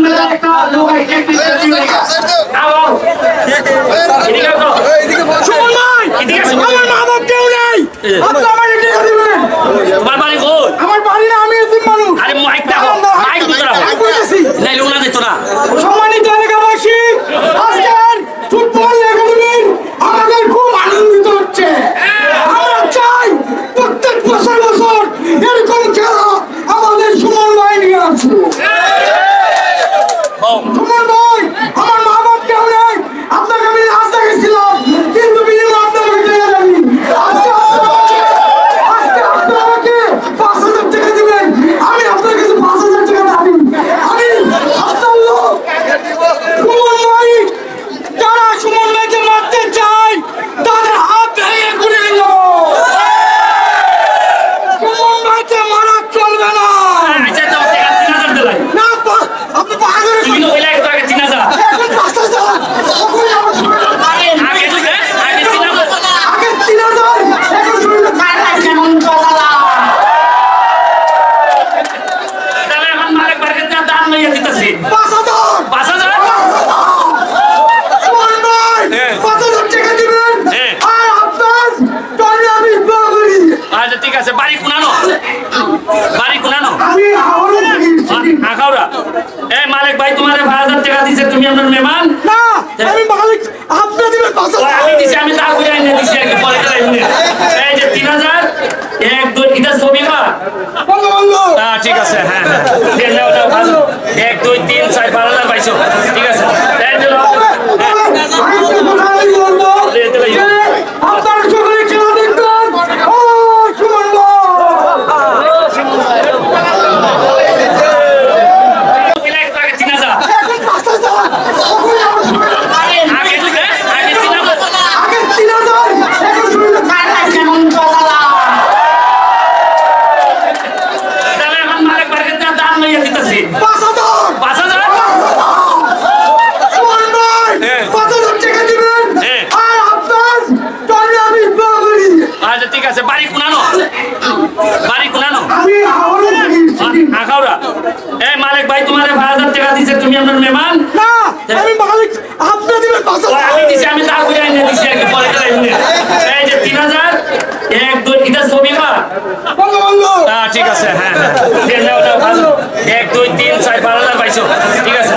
আলহামদুলিল্লাহ একটা লোক আইছে একটু দাও এদিকে দাও এদিকে বল সুমন ভাই এদিকে আমার মা বাপ কেউ নাই আপনি আমার এদিকে দিবেন তোমার বাড়ি কোন নয় আমার আচ্ছা হ্যাঁ হ্যাঁ। এক দুই তিন চার বারো না পাইছো। ঠিক আছে? পাঁচ হাজার! পাঁচ হাজার? আচ্ছা, ঠিক আছে বাড়ি কোনানো বাড়ি মালিক ভাই তোমারে পাঁচ হাজার টাকা দিছে তুমি আপনার মেহমান? আমি আমি দিছি আমি তা বুঝে এই যে তিন হাজার এক দুই এটা ঠিক আছে হ্যাঁ হ্যাঁ। ঠিক আছে।